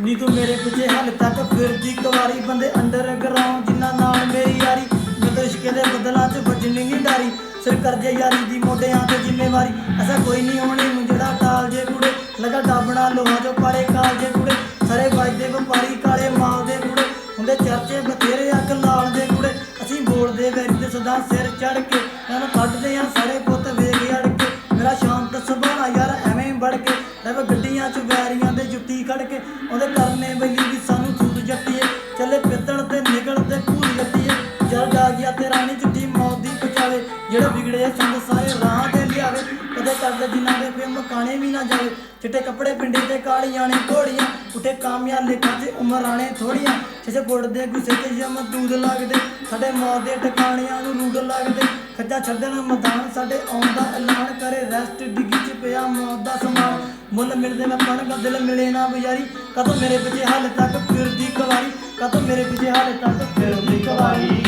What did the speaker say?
ਨੀ ਤੂੰ ਮੇਰੇ ਪਿੱਛੇ ਹਾਲ ਤੱਕ। ਫਿਰਦੀ ਕੁਵਾਰੀ ਬੰਦੇ ਅੰਡਰ ਗਰਾਉਂਡ ਜਿੰਨਾ ਨਾਲ ਮੇਰੀ ਯਾਰੀ। ਮੈਂ ਦੇ ਬਦਲਾਂ 'ਚ ਵੱਜਣੀ ਨਹੀਂ ਡਾਰੀ। ਸਿਰ ਕਰਜੇ ਯਾਰੀ ਦੀ ਮੋਢਿਆਂ ਤੇ ਜ਼ਿੰਮੇਵਾਰੀ। ਐਸਾ ਕੋਈ ਨਹੀਂ ਹੋਣੀ ਨੂੰ ਜਿਹੜਾ ਟਾਲ ਜੇ ਕੁੜੇ। ਲਗਾ ਡਾਬਣਾ ਲੋਹਾ ਜੋ ਪਾਲੇ ਕਾਲ ਜੇ ਕੁੜੇ। ਸਾਰੇ ਵੱਜਦੇ ਵਪਾਰੀ, ਕਾਲੇ ਮਾਲ ਦੇ ਕੁੜੇ। ਹੁੰਦੇ ਚਰਚੇ ਬਥੇਰੇ ਅੱਗ ਲਾਲ ਦੇ ਕੁੜੇ। ਅਸੀਂ ਬੋਲਦੇ ਵੈਰੀ ਤੇ ਸਦਾ ਸਿਰ ਚੜ ਕੇ। ਇਹਨਾਂ ਕੱਢਦੇ ਆ ਸਾਰੇ ਕੇ ਗੱਡੀਆਂ 'ਚ ਵੈਰੀਆਂ ਦੇ ਜੁੱਤੀ ਖੜ ਕੇ ਉਹਦੇ ਕਰਨੇ ਬੈਲੀ ਵੀ ਸਾਨੂੰ ਸੂਟ ਜੱਟੀਏ। ਚੱਲੇ ਪਿੱਤਣ ਤੇ ਨਿਕਲ ਤੇ ਭੂਲ ਜੱਟੀਏ। ਜਦ ਆ ਗਿਆ ਤੇ ਰਾਣੀ ਚਿੱਠੀ ਮੌਤ ਦੀ ਪਚਾਵੇ ਜਿਹੜੇ ਵਿਗੜੇ ਸੰਗ ਸਾਰੇ ਰਾਹ ਤੇ ਲਿਆਵੇ। ਕਦੇ ਕਰਦੇ ਜਿਨ੍ਹਾਂ ਦੇ ਫੇ ਮਕਾਣੇ ਵੀ ਨਾ ਜਾਵੇ। ਚਿੱਟੇ ਕੱਪੜੇ ਪਿੰਡੇ ਤੇ ਕਾਲੀਆਂ ਨੇ ਘੋੜੀਆਂ। ਉੱਠੇ ਕਾਮਯਾਬ ਲੇਖਾਂ 'ਚ ਉਮਰਾਣੇ ਥੋੜੀਆਂ ਕਿਸੇ ਗੁੜ ਦੇ ਗੁੱਸੇ ਤੇ ਜਮ ਦੂਦ ਲੱਗਦੇ। ਸਾਡੇ ਮੌਤ ਦੇ ਟਿਕਾਣਿਆਂ ਨੂੰ ਰੂਡ ਲੱਗਦੇ। ਖੱਜਾ ਛੱਡਣ ਮੈਦਾਨ ਸਾਡੇ ਆਉਣ ਦਾ ਐਲਾਨ ਕਰੇ। ਰੈਸਟ ਡਿੱਗੀ 'ਚ ਪਿਆ ਮੌਤ ਦਾ ਸਮਾਨ। ਮੁੱਲ ਮਿਲਦੇ ਮੈਂ ਪਣ ਦਿਲ ਮਿਲੇ ਨਾ ਬਜ਼ਾਰੀ। ਕਦੋਂ ਮੇਰੇ ਪਿੱਛੇ ਹਾਲੇ ਤੱਕ ਫਿਰਦੀ ਕਵਾਰੀ। ਕਦੋਂ ਮੇਰੇ ਪਿੱਛੇ ਹਾਲੇ ਤੱਕ ਫਿਰਦੀ ਕਵਾਰੀ।